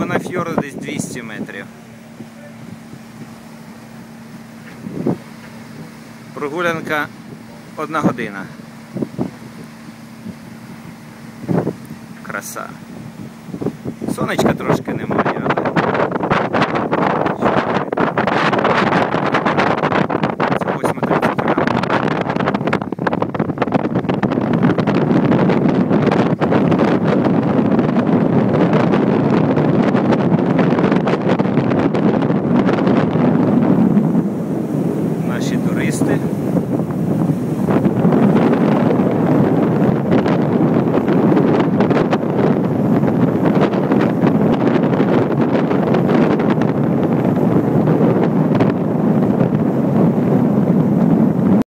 Глибина фьорду десь 200 метрів. Прогулянка одна година. Краса. Сонечка трошки немає. して